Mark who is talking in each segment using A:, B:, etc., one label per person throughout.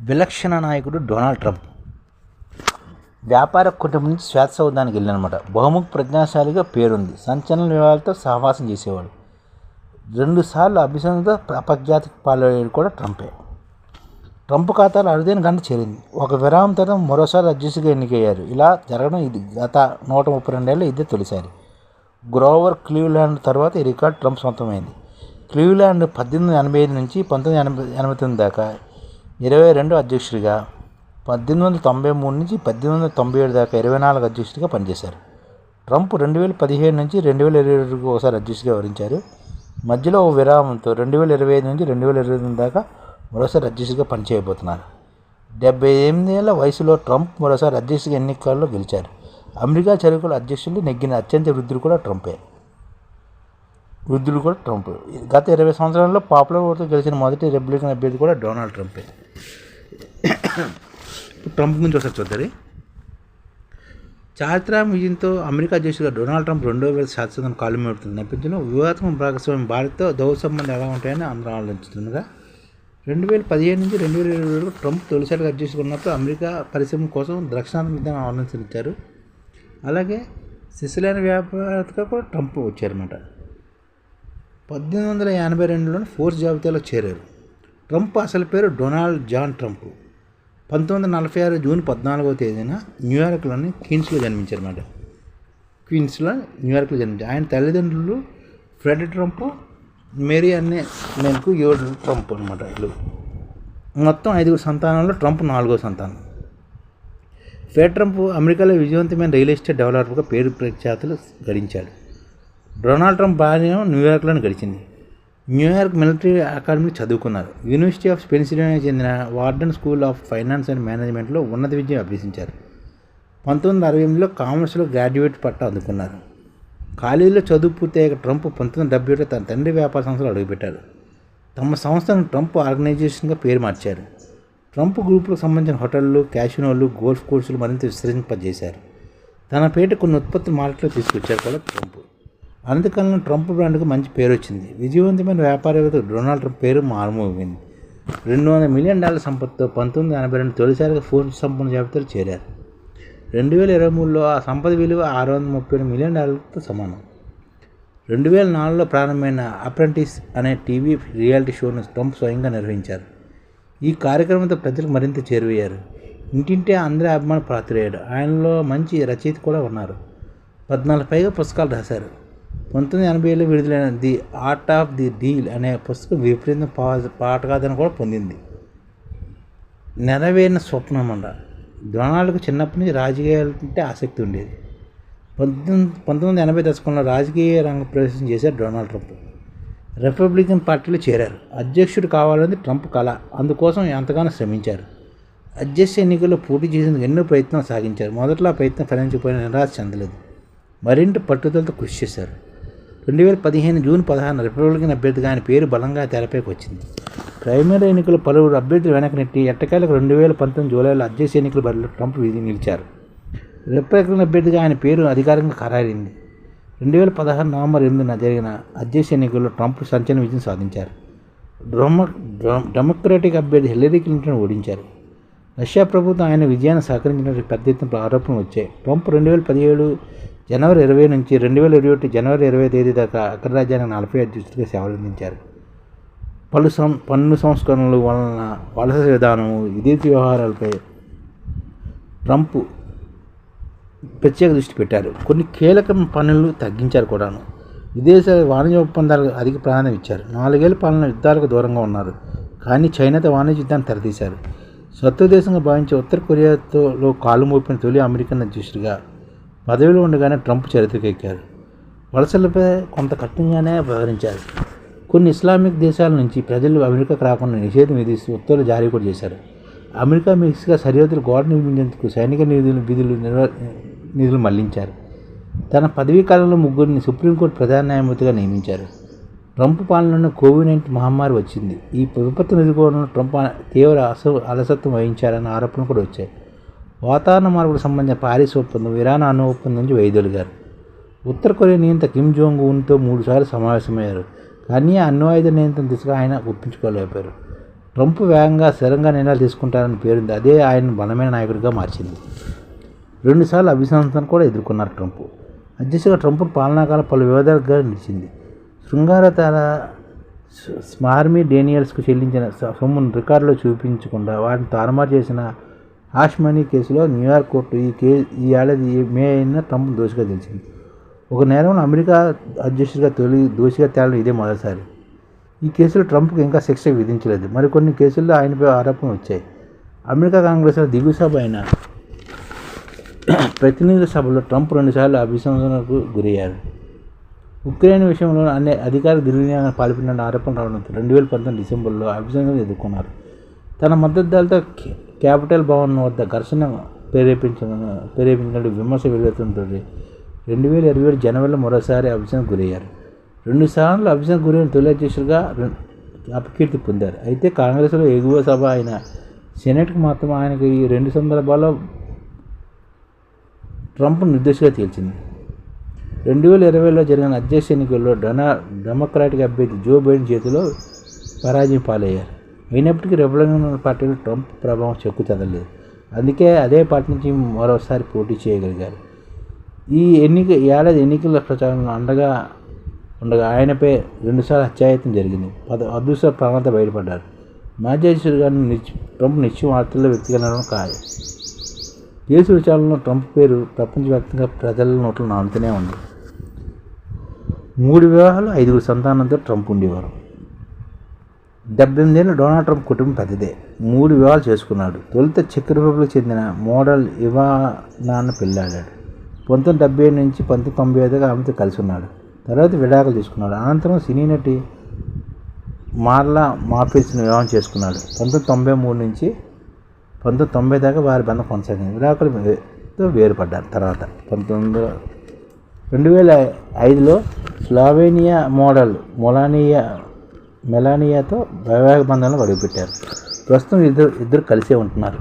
A: విలక్షణ నాయకుడు Donald Trump. వ్యాపార కుటుంబం నుంచి శ్వేత సౌధానికి వెళ్ళానమాట. బహుముఖ ప్రజ్ఞాశాలిగా పేరుంది. సంచలన వివాహాలతో సహవాసం చేసేవాడు. రెండుసార్లు అభిసంధిత అపఖ్యాతి పాల్గొనేది కూడా ట్రంపే. ట్రంప్ ఖాతాలో అరుదైన గంట చేరింది. ఒక విరామం తర్వాత మరోసారి అధ్యక్షుడిగా ఎన్నికయ్యారు. ఇలా జరగడం ఇది. గత నూట ముప్పై రెండేళ్ళు ఇదే తొలిసారి. గ్రోవర్ క్లీవ్లాండ్ తర్వాత ఈ రికార్డ్ ట్రంప్ సొంతమైంది. క్లీవ్లాండ్ పద్దెనిమిది ఎనభై ఐదు నుంచి పంతొమ్మిది ఎనభై ఎనభై తొమ్మిది దాకా ఇరవై రెండు అధ్యక్షుడిగా పద్దెనిమిది వందల తొంభై మూడు నుంచి పద్దెనిమిది వందల తొంభై ఏడు దాకా ఇరవై నాలుగు అధ్యక్షుడిగా పనిచేశారు. ట్రంప్ రెండు వేల పదిహేడు నుంచి రెండు వేల ఇరవై ఏడుకు ఒకసారి అధ్యక్షుడిగా వివరించారు మధ్యలో ఓ విరామంతో రెండు వేల ఇరవై ఐదు నుంచి రెండు వేల ఇరవై ఎనిమిది దాకా మరోసారి అధ్యక్షుడిగా పనిచేయబోతున్నారు. డెబ్బై ఎనిమిదేళ్ళ వయసులో ట్రంప్ మరోసారి అధ్యక్షుడిగా ఎన్నికల్లో గెలిచారు. అమెరికా చరిత్రలో అధ్యక్షులు నెగ్గిన అత్యంత వృద్ధుడు కూడా ట్రంపే. వృద్ధులు కూడా ట్రంప్. గత ఇరవై సంవత్సరాల్లో పాపులర్ ఓటుతో గెలిచిన మొదటి రిపబ్లికన్ అభ్యర్థి కూడా డొనాల్డ్ ట్రంపే. ట్రంప్ గురించి ఒకసారి చూద్దరి చారిత్రాత్మక విజయంతో అమెరికా అధ్యక్షుడు డొనాల్డ్ ట్రంప్ రెండో వేల శాశ్వతం కాలు మేడుతున్న నేపథ్యంలో వివాదాత్మక భాగస్వామ్యం భారత్తో దౌత్య సంబంధం ఎలా ఉంటాయని అందరం ఆలోచిస్తుండగా రెండు వేల పదిహేను నుంచి రెండు వేల ఇరవై వరకు ట్రంప్ తొలిసారిగా అధ్యక్షుడు ఉన్నప్పుడు అమెరికా పరిశ్రమ కోసం దక్షిణాది విధానం ఆలోచించారు. అలాగే సిసిలైన వ్యాపారతగా కూడా ట్రంప్ వచ్చారన్నమాట. పద్దెనిమిది వందల ఎనభై రెండులోనే ఫోర్స్ జాబితాలో చేరారు. ట్రంప్ అసలు పేరు డొనాల్డ్ జాన్ ట్రంప్. పంతొమ్మిది వందల నలభై ఆరు జూన్ పద్నాలుగో తేదీన న్యూయార్క్లోని క్వీన్స్లో జన్మించారన్నమాట. క్వీన్స్లో న్యూయార్క్లో జన్మించారు. ఆయన తల్లిదండ్రులు ఫ్రెడ్ ట్రంప్ మేరీ అనే నేను ఏడు ట్రంప్ అనమాట వీళ్ళు మొత్తం ఐదుగురు సంతానంలో ట్రంప్ నాలుగో సంతానం. ఫెడ్ ట్రంప్ అమెరికాలో విజయవంతమైన రియల్ ఎస్టేట్ డెవలపర్గా పేరు ప్రఖ్యాతులు గడించాడు. డొనాల్డ్ ట్రంప్ భార్య న్యూయార్క్లోనే గడిచింది. న్యూయార్క్ మిలిటరీ అకాడమీ చదువుకున్నారు. యూనివర్సిటీ ఆఫ్ పెన్సిల్వేనియా చెందిన Wharton school of finance and మేనేజ్మెంట్లో ఉన్నత విద్య అభ్యసించారు. పంతొమ్మిది వందల అరవై ఎనిమిదిలో కామర్స్లో గ్రాడ్యుయేట్ పట్టా అందుకున్నారు. కాలేజీలో చదువు పూర్తయ్యాక ట్రంప్ పంతొమ్మిది వందల డెబ్బై ఒకటి తన తండ్రి వ్యాపార సంస్థలు అడుగుపెట్టారు. తమ సంస్థను ట్రంప్ ఆర్గనైజేషన్గా పేరు మార్చారు. ట్రంప్ గ్రూప్లకు సంబంధించిన హోటళ్ళు క్యాసినోలు గోల్ఫ్ కోర్సులు మరింత విస్తరింపజేశారు. తన పేట కొన్ని ఉత్పత్తి మార్కెట్లో తీసుకొచ్చారు కూడా ట్రంప్. అనంతకాలంలో ట్రంప్ బ్రాండ్కు మంచి పేరు వచ్చింది విజయవంతమైన వ్యాపారవేత్త డొనాల్డ్ ట్రంప్ పేరు మారుమోగింది. రెండు వందల మిలియన్ డాలర్ సంపత్తితో పంతొమ్మిది ఎనభై రెండు తొలిసారిగా ఫోర్బ్స్ సంపన్న జాబితాలో చేరారు. రెండు వేల ఇరవై మూడులో ఆ సంపద విలువ ఆరు వందల ముప్పై మిలియన్ డాలర్లతో సమానం. రెండు వేల నాలుగులో ప్రారంభమైన అప్రెంటిస్ అనే టీవీ రియాలిటీ షోను ట్రంప్ స్వయంగా నిర్వహించారు. ఈ కార్యక్రమంతో ప్రజలకు మరింత చేరువయ్యారు. ఇంటింటే అందరి అభిమాన పాత్రయ్యాడు ఆయనలో మంచి రచయిత కూడా ఉన్నారు. పద్నాలుగు పైగా పుస్తకాలు రాశారు. పంతొమ్మిది ఎనభై ఏళ్ళు విడుదలైన the art of the deal అనే పుస్తకం విపరీత పా పాటగాదని కూడా పొందింది. నెరవేరిన స్వప్నం అంట. ద్రోణాలకు చిన్నప్పటి నుంచి రాజకీయాలంటే ఆసక్తి ఉండేది. పంతొమ్మిది పంతొమ్మిది వందల ఎనభై దశకంలో రాజకీయ రంగ ప్రవేశం చేశారు డొనాల్డ్ ట్రంప్. రిపబ్లికన్ పార్టీలో చేరారు. అధ్యక్షుడు కావాలనేది ట్రంప్ కళ అందుకోసం ఎంతగానో శ్రమించారు. అధ్యక్ష ఎన్నికల్లో పోటీ చేసేందుకు ఎన్నో ప్రయత్నాలు సాగించారు. మొదట్లో ఆ ప్రయత్నం ఫలించకపోయిన నిరాశ చెందలేదు. మరింత పట్టుదలతో కృషి చేశారు. రెండు వేల పదిహేను జూన్ పదహారున రిపబ్లికన్ అభ్యర్థిగా ఆయన పేరు బలంగా తెరపైకి వచ్చింది. ప్రైమరీ ఎన్నికలు పలువురు అభ్యర్థులు వెనక నెట్టి ఎట్టకేలకు రెండు వేల పంతొమ్మిది జూలైలో అధ్యక్ష ఎన్నికల బరిలో ట్రంప్ విధి నిలిచారు. రిపబ్లికన్ అభ్యర్థిగా ఆయన పేరు అధికారికంగా ఖరారైంది. రెండు వేల పదహారు నవంబర్ ఎనిమిదిన జరిగిన అధ్యక్ష ఎన్నికల్లో ట్రంప్ సంచలన విజయం సాధించారు. డొమ డెమోక్రాటిక్ అభ్యర్థి హిల్లరీ క్లింటన్ ఓడించారు. రష్యా ప్రభుత్వం ఆయన విజయాన్ని సహకరించిన పెద్ద ఎత్తున ఆరోపణలు వచ్చాయి. ట్రంప్ రెండు వేల పదిహేడు జనవరి ఇరవై నుంచి రెండు వేల ఇరవై ఒకటి జనవరి ఇరవై తేదీ దాకా అగ్రరాజ్యానికి నలభై అధ్యక్షుడిగా సేవలందించారు. పలు సం పన్ను సంస్కరణలు వలన వలస విధానము విదేశీ వ్యవహారాలపై ట్రంప్ ప్రత్యేక దృష్టి పెట్టారు. కొన్ని కీలక పనులు తగ్గించారు కూడాను. విదేశ వాణిజ్య ఒప్పందాలకు అధిక ప్రాధాన్యం ఇచ్చారు. నాలుగేళ్ళ పాలన యుద్ధాలకు దూరంగా ఉన్నారు. కానీ చైనాతో వాణిజ్య యుద్ధాన్ని తెరదీశారు శత్రు దేశంగా భావించే ఉత్తర కొరియాతో కాలు మోపిన తొలి అమెరికన్ అధ్యక్షుడిగా పదవిలో ఉండగానే ట్రంప్ చరిత్రకెక్కారు. వలసలపై కొంత కఠినంగానే వ్యవహరించారు. కొన్ని ఇస్లామిక్ దేశాల నుంచి ప్రజలు అమెరికాకు రాకుండా నిషేధం విధిస్తూ ఉత్తర్వులు జారీ కూడా చేశారు. అమెరికా మెక్సికా సరిహద్దులు గోడ నిర్మించేందుకు సైనిక నిధులు విధులు నిర్వ నిధులు మళ్ళించారు. తన పదవీ కాలంలో ముగ్గురిని సుప్రీంకోర్టు ప్రధాన న్యాయమూర్తిగా నియమించారు. ట్రంప్ పాలనలో కోవిడ్ నైన్టీన్ మహమ్మారి వచ్చింది. ఈ విపత్తును ఎదుర్కోవడంలో ట్రంప్ తీవ్ర అస అలసత్వం వహించారన్న ఆరోపణలు కూడా వచ్చాయి. వాతావరణ మార్పుకు సంబంధించిన పారిస్ ఒప్పందం ఇరాన్ అణు ఒప్పందం నుంచి వైదొలిగారు ఉత్తర కొరియా నియంత కిమ్ జోంగ్ ఉన్తో మూడుసార్లు సమావేశమయ్యారు. కానీ ఆ అణ్వాయుధ నియంత్రణ దిశగా ఆయన ఒప్పించుకోలేకపోయారు. ట్రంప్ వేగంగా స్థిరంగా నిర్ణయాలు తీసుకుంటారని పేరుంది. అదే ఆయన బలమైన నాయకుడిగా మార్చింది. రెండుసార్లు అభిశంసన కూడా ఎదుర్కొన్నారు ట్రంప్. అధ్యక్షుగా ట్రంప్ పాలనాకాల పలు వివాదాలుగా నిలిచింది. శృంగారతర స్మార్మీ డేనియల్స్కు చెల్లించిన సొమ్మును రికార్డులో చూపించకుండా వాటిని తారుమారు చేసిన హాష్ మనీ కేసులో న్యూయార్క్ కోర్టు ఈ కే ఈ ఏడాది మే అయిన ట్రంప్ దోషిగా తెలిసింది. ఒక నేరంలో అమెరికా అధ్యక్షుడిగా తొలి దోషిగా తేలడం ఇదే మొదటిసారి. ఈ కేసులో ట్రంప్కి ఇంకా శిక్ష విధించలేదు. మరికొన్ని కేసుల్లో ఆయనపై ఆరోపణలు వచ్చాయి. అమెరికా కాంగ్రెస్లో దిగుసభ అయిన ప్రతినిధుల సభలో ట్రంప్ రెండుసార్లు అభిశంసనకు గురయ్యారు. ఉక్రెయిన్ విషయంలో అనే అధికార దుర్వినియోగం పాల్పడిన ఆరోపణ రావడంతో రెండు వేల పంతొమ్మిది డిసెంబర్లో అభిశంసన ఎదుర్కొన్నారు. తన మద్దతుదారులతో క్యాపిటల్ భవన్ వద్ద ఘర్షణ ప్రేరేపించిన ప్రేరేపించిన విమర్శ వెలుగుతుంటుంది రెండు వేల ఇరవై ఏడు జనవరిలో మరోసారి అభిశంసనకు గురయ్యారు. రెండుసార్లు అభిజన గురైన తొలి అధ్యక్షుడిగా అపకీర్తి పొందారు. అయితే కాంగ్రెస్లో ఎగువ సభ అయిన సెనెట్కి మాత్రం ఆయనకు ఈ రెండు సందర్భాల్లో ట్రంప్ నిర్దేశంగా తేల్చింది. రెండు వేల ఇరవైలో జరిగిన అధ్యక్ష ఎన్నికల్లో డొనా డెమోక్రాటిక్ అభ్యర్థి జో బైడెన్ చేతిలో పరాజయం పాలయ్యారు అయినప్పటికీ రిపబ్లికన్ పార్టీలో ట్రంప్ ప్రభావం చెక్కు చెదలేదు. అందుకే అదే పార్టీ నుంచి మరోసారి పోటీ చేయగలిగారు. ఈ ఎన్నిక ఏడాది ఎన్నికల ప్రచారంలో అండగా ఉండగా ఆయనపై రెండుసార్లు హత్యాయత్నం జరిగింది. పద అదృష్ట ప్రాంత బయటపడ్డారు. మాజీ అధ్యక్షుడు గారిని నిత్య ట్రంప్ నిత్యం వార్తల్లో వ్యక్తిగతం కాదు కేసు విచారణలో ట్రంప్ పేరు ప్రపంచవ్యాప్తంగా ప్రజల నోట్లో నానుతూనే ఉంది. మూడు వివాహాలు ఐదుగురు సంతానంతో ట్రంప్ ఉండేవారు. డెబ్బై ఎనిమిదేళ్ళ డొనాల్డ్ ట్రంప్ కుటుంబం పెద్దదే. మూడు వివాహాలు చేసుకున్నాడు. తొలుత చెక్ రిపబ్లిక్ చెందిన మోడల్ ఇవానాన్న పెళ్ళాడాడు. పంతొమ్మిది డెబ్బై ఏడు నుంచి పంతొమ్మిది తొంభై ఐదుగా ఆమెతో కలిసి ఉన్నాడు. తర్వాత విడాకులు తీసుకున్నాడు. అనంతరం సినీ నటి మార్లా మాఫిల్స్ని వివాహం చేసుకున్నాడు. పంతొమ్మిది తొంభై మూడు నుంచి పంతొమ్మిది తొంభై దాకా వారి బంధం కొనసాగింది. విడాకులతో వేరుపడ్డారు. తర్వాత పంతొమ్మిది రెండు వేల ఐదులో స్లావేనియా మోడల్ మొలానియా మెలానియాతో వైవాహిక బంధంలో అడుగుపెట్టారు ప్రస్తుతం ఇద్దరు ఇద్దరు కలిసే ఉంటున్నారు.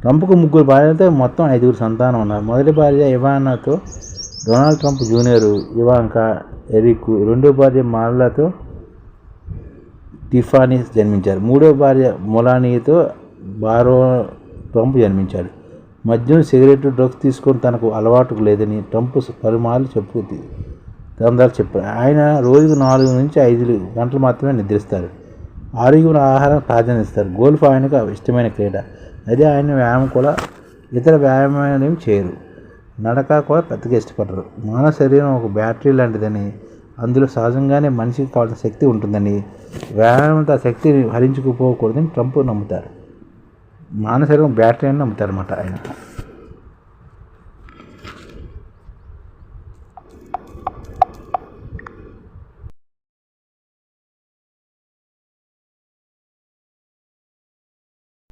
A: ట్రంప్కు ముగ్గురు భార్యలతో మొత్తం ఐదుగురు సంతానం ఉన్నారు. మొదటి భార్య ఇవానాతో Donald Trump junior Ivanka Eric రెండో భార్య మార్లాతో టిఫానీ జన్మించారు. మూడో భార్య మొలానీతో బారో ట్రంప్ జన్మించాడు. మద్యం సిగరెట్ డ్రగ్స్ తీసుకొని తనకు అలవాటు లేదని ట్రంప్ పలుమార్లు చెప్పు గ్రంథాలు చెప్పారు ఆయన రోజుకు నాలుగు నుంచి ఐదు గంటలు మాత్రమే నిద్రిస్తారు. ఆరోగ్యమైన ఆహారం ప్రాధాన్యస్తారు గోల్ఫ్ ఆయనకు ఇష్టమైన క్రీడ. అదే ఆయన వ్యాయామం కూడా ఇతర వ్యాయామాలు చేయరు. నడక కూడా పెద్దగా ఇష్టపడరు. మానవ శరీరం ఒక బ్యాటరీ లాంటిదని అందులో సహజంగానే మనిషికి కావాల్సిన శక్తి ఉంటుందని వ్యాయామంతో ఆ శక్తిని హరించుకుపోకూడదని ట్రంప్ నమ్ముతారు. మానవ శరీరం బ్యాటరీ అని నమ్ముతారు అన్నమాట ఆయన.